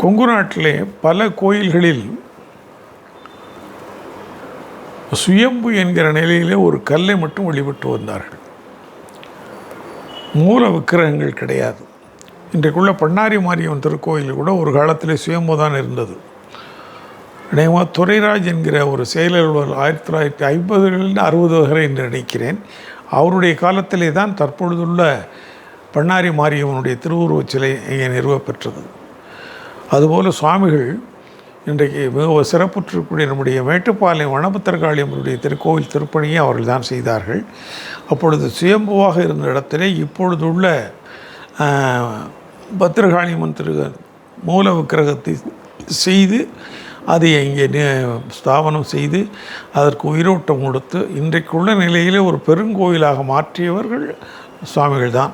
கொங்கு நாட்டிலே பல கோயில்களில் சுயம்பு என்கிற நிலையிலே ஒரு கல்லை மட்டும் வழிபட்டு வந்தார்கள். மூல விக்கிரகங்கள் கிடையாது. இன்றைக்குள்ள பண்ணாரி மாரியம்மன் திருக்கோயில் கூட ஒரு காலத்தில் சுயம்பு தான் இருந்தது. அநேகமாக துரைராஜ் என்கிற ஒரு செயலர் ஆயிரத்தி தொள்ளாயிரத்தி ஐம்பதுகளில் அறுபது வரை என்று நினைக்கிறேன். அவருடைய காலத்திலே தான் தற்பொழுதுள்ள பண்ணாரி மாரியம்மனுடைய திருவுருவச் சிலை இங்கே நிறுவப்பெற்றது. அதுபோல் சுவாமிகள் இன்றைக்கு மிக சிறப்புற்றக்கூடிய நம்முடைய மேட்டுப்பாளையம் வனபத்திரகாளியம்மனுடைய திருக்கோவில் திருப்பணியை அவர்கள் தான் செய்தார்கள். அப்பொழுது சுயம்புவாக இருந்த இடத்திலே இப்பொழுதுள்ள உள்ள பத்திரகாளியம்மன் திரு மூல விக்கிரகத்தை செய்து அதை இங்கே ஸ்தாபனம் செய்து அதற்கு உயிரோட்டம் கொடுத்து இன்றைக்குள்ள நிலையிலே ஒரு பெருங்கோயிலாக மாற்றியவர்கள் சுவாமிகள் தான்.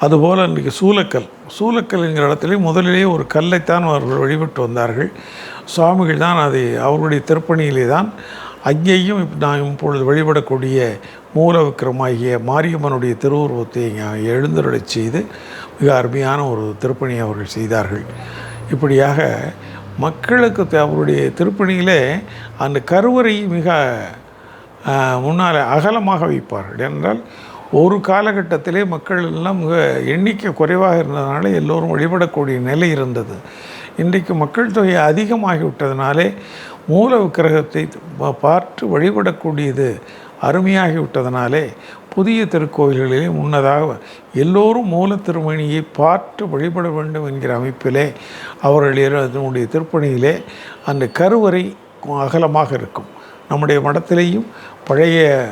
அதுபோல் இன்றைக்கு சூலக்கல். சூலக்கல் என்கிற இடத்திலே முதலிலேயே ஒரு கல்லைத்தான் அவர்கள் வழிபட்டு வந்தார்கள். சுவாமிகள் தான் அதை அவருடைய திருப்பணியிலே தான் அங்கேயும் இப்ப நான் இப்பொழுது வழிபடக்கூடிய மூல விக்கிரமாகிய மாரியம்மனுடைய திருவுருவத்தை எழுந்தருளை செய்து மிக அருமையான ஒரு திருப்பணியை அவர்கள் செய்தார்கள். இப்படியாக மக்களுக்கு த- அவருடைய திருப்பணியிலே அந்த கருவறை மிக முன்னால் அகலமாக வைப்பார்கள். என்றால் ஒரு காலகட்டத்திலே மக்கள் எல்லாம் மிக எண்ணிக்கை குறைவாக இருந்ததுனால எல்லோரும் வழிபடக்கூடிய நிலை இருந்தது. இன்றைக்கு மக்கள் தொகை அதிகமாகிவிட்டதுனாலே மூல விக்கிரகத்தை பார்த்து வழிபடக்கூடியது அருமையாகிவிட்டதனாலே புதிய திருக்கோயில்களிலே முன்னதாக எல்லோரும் மூல திருமணியை பார்த்து வழிபட வேண்டும் என்கிற அமைப்பிலே அவர்கள் அதனுடைய திருப்பணியிலே அந்த கருவறை அகலமாக இருக்கும். நம்முடைய மடத்திலேயும் பழைய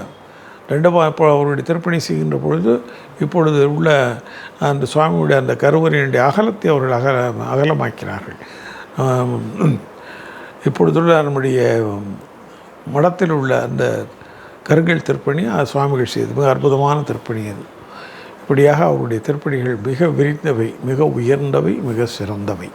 ரெண்டு பா- இப்போ அவருடைய திருப்பணி செய்கின்ற பொழுது இப்பொழுது உள்ள அந்த சுவாமியுடைய அந்த கருவறையினுடைய அகலத்தை அவர்கள் அகல அகலமாக்கிறார்கள் இப்பொழுதுள்ள நம்முடைய மடத்தில் உள்ள அந்த கருங்கல் திருப்பணி அது சுவாமிகள் செய்தது. மிக அற்புதமான திருப்பணி அது. இப்படியாக அவருடைய திருப்பணிகள் மிக விரிந்தவை மிக உயர்ந்தவை மிக சிறந்தவை.